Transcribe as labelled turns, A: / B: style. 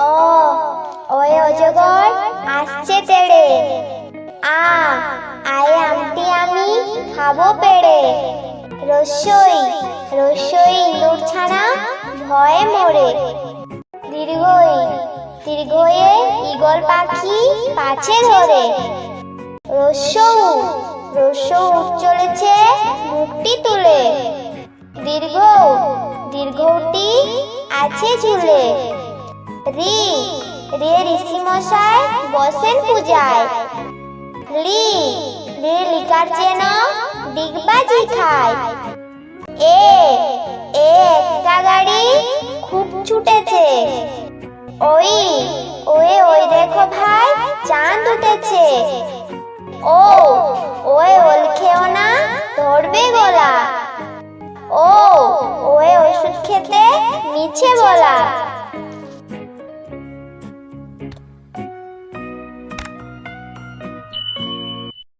A: ও ওই অজগর আসছে তেড়ে আ আয় আমটি আমি খাব পেড়ে রসই রসই ইঁদুর ছাড়া ভয়ে মরে দীর্ঘই দীর্ঘয়ে ঈগল পাখি পাছে ধরে রসৌ রসৌ চলেছে মুখটি তুলে দীর্ঘ দীর্ঘটি আছে ঝুলে রি, রে ঋষি মশাই বসেন পূজায়। লি, রে লিকার যেন ডিগবাজি খায়। এ এ একটা গাড়ি খুব ছুটেছে। ওই, ওয়ে, ওই দেখো ভাই, চাঁদ উঠেছে। ও, ওয়ে, ওল খেও না, ধরবে গলা। ও, ওয়ে, ওষুধ খেতে মিছে বলা।